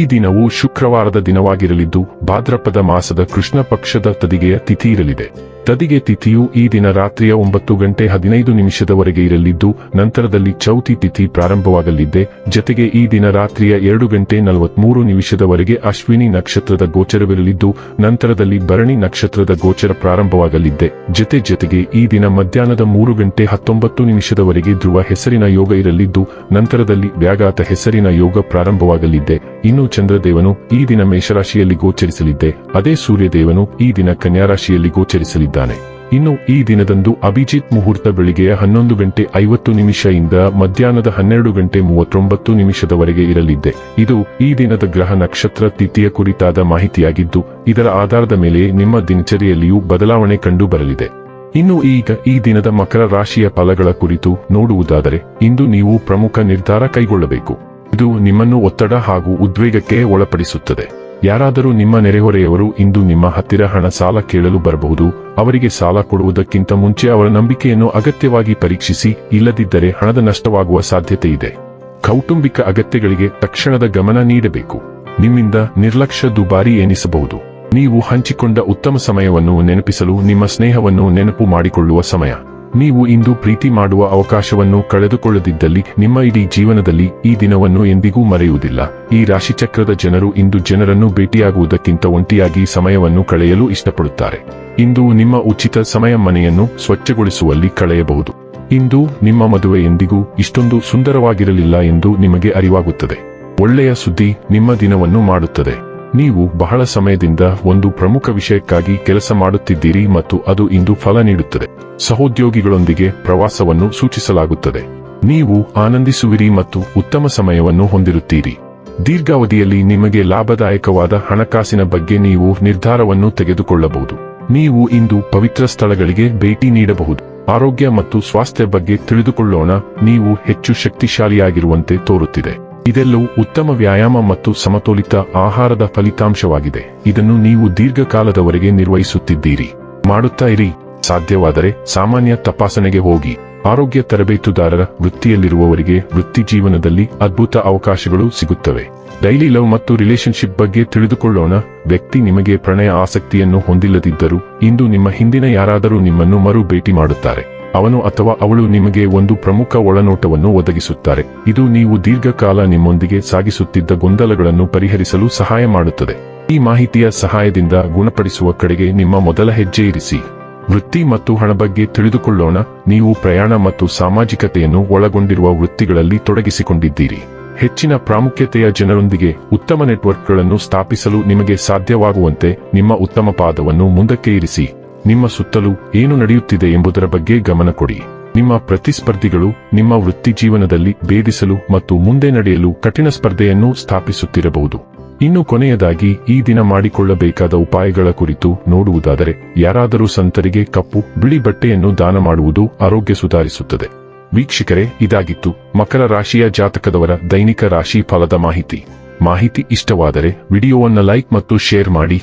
ಈ ದಿನವು ಶುಕ್ರವಾರದ ದಿನವಾಗಿರಲಿದ್ದು, ಭಾದ್ರಪದ ಮಾಸದ ಕೃಷ್ಣ ಪಕ್ಷದ ತದಿಗೆಯ ತಿಥಿ ಇರಲಿದೆ. ತದಿಗೆ ತಿಥಿಯು ಈ ದಿನ ರಾತ್ರಿಯ ಒಂಬತ್ತು ಗಂಟೆ ಹದಿನೈದು ನಿಮಿಷದವರೆಗೆ ಇರಲಿದ್ದು, ನಂತರದಲ್ಲಿ ಚೌತಿ ತಿಥಿ ಪ್ರಾರಂಭವಾಗಲಿದ್ದೆ ಜತೆಗೆ ಈ ದಿನ ರಾತ್ರಿಯ ಎರಡು ಗಂಟೆ ನಲವತ್ಮೂರು ನಿಮಿಷದವರೆಗೆ ಅಶ್ವಿನಿ ನಕ್ಷತ್ರದ ಗೋಚರವಿರಲಿದ್ದು, ನಂತರದಲ್ಲಿ ಭರಣಿ ನಕ್ಷತ್ರದ ಗೋಚರ ಪ್ರಾರಂಭವಾಗಲಿದ್ದೆ ಜತೆ ಜತೆಗೆ ಈ ದಿನ ಮಧ್ಯಾಹ್ನದ ಮೂರು ಗಂಟೆ ಹತ್ತೊಂಬತ್ತು ನಿಮಿಷದವರೆಗೆ ಧ್ರುವ ಹೆಸರಿನ ಯೋಗ ಇರಲಿದ್ದು, ನಂತರದಲ್ಲಿ ವ್ಯಾಘಾತ ಹೆಸರಿನ ಯೋಗ ಪ್ರಾರಂಭವಾಗಲಿದ್ದೆ ಇನ್ನು ಚಂದ್ರದೇವನು, ಈ ದಿನ ಮೇಷರಾಶಿಯಲ್ಲಿ ಗೋಚರಿಸಲಿದ್ದೆ. ಅದೇ ಸೂರ್ಯದೇವನು ಈ ದಿನ ಕನ್ಯಾರಾಶಿಯಲ್ಲಿ ಗೋಚರಿಸಲಿದ್ದಾನೆ. ಇನ್ನು ಈ ದಿನದಂದು ಅಭಿಜಿತ್ ಮುಹೂರ್ತ ಬೆಳಿಗ್ಗೆಯ ಹನ್ನೊಂದು ಗಂಟೆ ಐವತ್ತು ನಿಮಿಷದಿಂದ ಮಧ್ಯಾಹ್ನದ ಹನ್ನೆರಡು ಗಂಟೆ ಮೂವತ್ತೊಂಬತ್ತು ನಿಮಿಷದವರೆಗೆ ಇರಲಿದ್ದೆ. ಇದು ಈ ದಿನದ ಗ್ರಹ ನಕ್ಷತ್ರ ತಿಥಿಯ ಕುರಿತಾದ ಮಾಹಿತಿಯಾಗಿದ್ದು, ಇದರ ಆಧಾರದ ಮೇಲೆ ನಿಮ್ಮ ದಿನಚರಿಯಲ್ಲಿಯೂ ಬದಲಾವಣೆ ಕಂಡು ಬರಲಿದೆ ಇನ್ನು ಈಗ ಈ ದಿನದ ಮಕರ ರಾಶಿಯ ಫಲಗಳ ಕುರಿತು ನೋಡುವುದಾದರೆ, ಇಂದು ನೀವು ಪ್ರಮುಖ ನಿರ್ಧಾರ ಕೈಗೊಳ್ಳಬೇಕು. ಇದು ನಿಮ್ಮನ್ನು ಒತ್ತಡ ಹಾಗೂ ಉದ್ವೇಗಕ್ಕೆ ಒಳಪಡಿಸುತ್ತದೆ. ಯಾರಾದರೂ ನಿಮ್ಮ ನೆರೆಹೊರೆಯವರು ಇಂದು ನಿಮ್ಮ ಹತ್ತಿರ ಹಣ ಸಾಲ ಕೇಳಲು ಬರಬಹುದು, ಅವರಿಗೆ ಸಾಲ ಕೊಡುವುದಕ್ಕಿಂತ ಮುಂಚೆ ಅವರ ನಂಬಿಕೆಯನ್ನು ಅಗತ್ಯವಾಗಿ ಪರೀಕ್ಷಿಸಿ, ಇಲ್ಲದಿದ್ದರೆ ಹಣದ ನಷ್ಟವಾಗುವ ಸಾಧ್ಯತೆ ಇದೆ. ಕೌಟುಂಬಿಕ ಅಗತ್ಯಗಳಿಗೆ ತಕ್ಷಣದ ಗಮನ ನೀಡಬೇಕು. ನಿಮ್ಮಿಂದ ನಿರ್ಲಕ್ಷ್ಯ ದುಬಾರಿ ಎನಿಸಬಹುದು. ನೀವು ಹಂಚಿಕೊಂಡ ಉತ್ತಮ ಸಮಯವನ್ನು ನೆನಪಿಸಲು ನಿಮ್ಮ ಸ್ನೇಹವನ್ನು ನೆನಪು ಮಾಡಿಕೊಳ್ಳುವ ಸಮಯ. ನೀವು ಇಂದು ಪ್ರೀತಿ ಮಾಡುವ ಅವಕಾಶವನ್ನು ಕಳೆದುಕೊಳ್ಳದಿದ್ದಲ್ಲಿ ನಿಮ್ಮ ಇಡೀ ಜೀವನದಲ್ಲಿ ಈ ದಿನವನ್ನು ಎಂದಿಗೂ ಮರೆಯುವುದಿಲ್ಲ. ಈ ರಾಶಿಚಕ್ರದ ಜನರು ಇಂದು ಜನರನ್ನು ಭೇಟಿಯಾಗುವುದಕ್ಕಿಂತ ಒಂಟಿಯಾಗಿ ಸಮಯವನ್ನು ಕಳೆಯಲು ಇಷ್ಟಪಡುತ್ತಾರೆ. ಇಂದು ನಿಮ್ಮ ಉಚಿತ ಸಮಯ ಮನೆಯನ್ನು ಸ್ವಚ್ಛಗೊಳಿಸುವಲ್ಲಿ ಕಳೆಯಬಹುದು. ಇಂದು ನಿಮ್ಮ ಮದುವೆ ಎಂದಿಗೂ ಇಷ್ಟೊಂದು ಸುಂದರವಾಗಿರಲಿಲ್ಲ ಎಂದು ನಿಮಗೆ ಅರಿವಾಗುತ್ತದೆ. ಒಳ್ಳೆಯ ಸುದ್ದಿ ನಿಮ್ಮ ದಿನವನ್ನು ಮಾಡುತ್ತದೆ. ನೀವು ಬಹಳ ಸಮಯದಿಂದ ಒಂದು ಪ್ರಮುಖ ವಿಷಯಕ್ಕಾಗಿ ಕೆಲಸ ಮಾಡುತ್ತಿದ್ದೀರಿ ಮತ್ತು ಅದು ಇಂದು ಫಲ ನೀಡುತ್ತದೆ. ಸಹೋದ್ಯೋಗಿಗಳೊಂದಿಗೆ ಪ್ರವಾಸವನ್ನು ಸೂಚಿಸಲಾಗುತ್ತದೆ. ನೀವು ಆನಂದಿಸುವಿರಿ ಮತ್ತು ಉತ್ತಮ ಸಮಯವನ್ನು ಹೊಂದಿರುತ್ತೀರಿ. ದೀರ್ಘಾವಧಿಯಲ್ಲಿ ನಿಮಗೆ ಲಾಭದಾಯಕವಾದ ಹಣಕಾಸಿನ ಬಗ್ಗೆ ನೀವು ನಿರ್ಧಾರವನ್ನು ತೆಗೆದುಕೊಳ್ಳಬಹುದು. ನೀವು ಇಂದು ಪವಿತ್ರ ಸ್ಥಳಗಳಿಗೆ ಭೇಟಿ ನೀಡಬಹುದು. ಆರೋಗ್ಯ ಮತ್ತು ಸ್ವಾಸ್ಥ್ಯ ಬಗ್ಗೆ ತಿಳಿದುಕೊಳ್ಳೋಣ. ನೀವು ಹೆಚ್ಚು ಶಕ್ತಿಶಾಲಿಯಾಗಿರುವಂತೆ ತೋರುತ್ತಿದೆ. ಇದೆಲ್ಲವೂ ಉತ್ತಮ ವ್ಯಾಯಾಮ ಮತ್ತು ಸಮತೋಲಿತ ಆಹಾರದ ಫಲಿತಾಂಶವಾಗಿದೆ. ಇದನ್ನು ನೀವು ದೀರ್ಘಕಾಲದವರೆಗೆ ನಿರ್ವಹಿಸುತ್ತಿದ್ದೀರಿ. ಮಾಡುತ್ತಾ ಇರಿ. ಸಾಧ್ಯವಾದರೆ ಸಾಮಾನ್ಯ ತಪಾಸಣೆಗೆ ಹೋಗಿ. ಆರೋಗ್ಯ ತರಬೇತುದಾರರ ವೃತ್ತಿಯಲ್ಲಿರುವವರಿಗೆ ವೃತ್ತಿ ಜೀವನದಲ್ಲಿ ಅದ್ಭುತ ಅವಕಾಶಗಳು ಸಿಗುತ್ತವೆ. ಡೈಲಿ ಲವ್ ಮತ್ತು ರಿಲೇಶನ್ಶಿಪ್ ಬಗ್ಗೆ ತಿಳಿದುಕೊಳ್ಳೋಣ. ವ್ಯಕ್ತಿ ನಿಮಗೆ ಪ್ರಣಯ ಆಸಕ್ತಿಯನ್ನು ಹೊಂದಿಲ್ಲದಿದ್ದರೂ ಇಂದು ನಿಮ್ಮ ಹಿಂದಿನ ಯಾರಾದರೂ ನಿಮ್ಮನ್ನು ಮರು ಭೇಟಿ ಮಾಡುತ್ತಾರೆ. ಅವನು ಅಥವಾ ಅವಳು ನಿಮಗೆ ಒಂದು ಪ್ರಮುಖ ಒಳನೋಟವನ್ನು ಒದಗಿಸುತ್ತಾರೆ. ಇದು ನೀವು ದೀರ್ಘಕಾಲ ನಿಮ್ಮೊಂದಿಗೆ ಸಾಗಿಸುತ್ತಿದ್ದ ಗೊಂದಲಗಳನ್ನು ಪರಿಹರಿಸಲು ಸಹಾಯ ಮಾಡುತ್ತದೆ. ಈ ಮಾಹಿತಿಯ ಸಹಾಯದಿಂದ ಗುಣಪಡಿಸುವ ಕಡೆಗೆ ನಿಮ್ಮ ಮೊದಲ ಹೆಜ್ಜೆ ಇರಿಸಿ. ವೃತ್ತಿ ಮತ್ತು ಹಣ ಬಗ್ಗೆ ತಿಳಿದುಕೊಳ್ಳೋಣ. ನೀವು ಪ್ರಯಾಣ ಮತ್ತು ಸಾಮಾಜಿಕತೆಯನ್ನು ಒಳಗೊಂಡಿರುವ ವೃತ್ತಿಗಳಲ್ಲಿ ತೊಡಗಿಸಿಕೊಂಡಿದ್ದೀರಿ. ಹೆಚ್ಚಿನ ಪ್ರಾಮುಖ್ಯತೆಯ ಜನರೊಂದಿಗೆ ಉತ್ತಮ ನೆಟ್ವರ್ಕ್ಗಳನ್ನು ಸ್ಥಾಪಿಸಲು ನಿಮಗೆ ಸಾಧ್ಯವಾಗುವಂತೆ ನಿಮ್ಮ ಉತ್ತಮ ಪಾದವನ್ನು ಮುಂದಕ್ಕೆ ಇರಿಸಿ. ನಿಮ್ಮ ಸುತ್ತಲೂ ಏನು ನಡೆಯುತ್ತಿದೆ ಎಂಬುದರ ಬಗ್ಗೆ ಗಮನ ಕೊಡಿ. ನಿಮ್ಮ ಪ್ರತಿಸ್ಪರ್ಧಿಗಳು ನಿಮ್ಮ ವೃತ್ತಿ ಜೀವನದಲ್ಲಿ ಭೇದಿಸಲು ಮತ್ತು ಮುಂದೆ ನಡೆಯಲು ಕಠಿಣ ಸ್ಪರ್ಧೆಯನ್ನು ಸ್ಥಾಪಿಸುತ್ತಿರಬಹುದು. ಇನ್ನು ಕೊನೆಯದಾಗಿ, ಈ ದಿನ ಮಾಡಿಕೊಳ್ಳಬೇಕಾದ ಉಪಾಯಗಳ ಕುರಿತು ನೋಡುವುದಾದರೆ, ಯಾರಾದರೂ ಸಂತರಿಗೆ ಕಪ್ಪು, ಬಿಳಿ ಬಟ್ಟೆಯನ್ನು ದಾನ ಮಾಡುವುದು ಆರೋಗ್ಯ ಸುಧಾರಿಸುತ್ತದೆ. ವೀಕ್ಷಕರೇ, ಇದಾಗಿತ್ತು ಮಕರ ರಾಶಿಯ ಜಾತಕದವರ ದೈನಿಕ ರಾಶಿ ಫಲದ ಮಾಹಿತಿ. ಮಾಹಿತಿ ಇಷ್ಟವಾದರೆ ವಿಡಿಯೋವನ್ನು ಲೈಕ್ ಮತ್ತು ಶೇರ್ ಮಾಡಿ.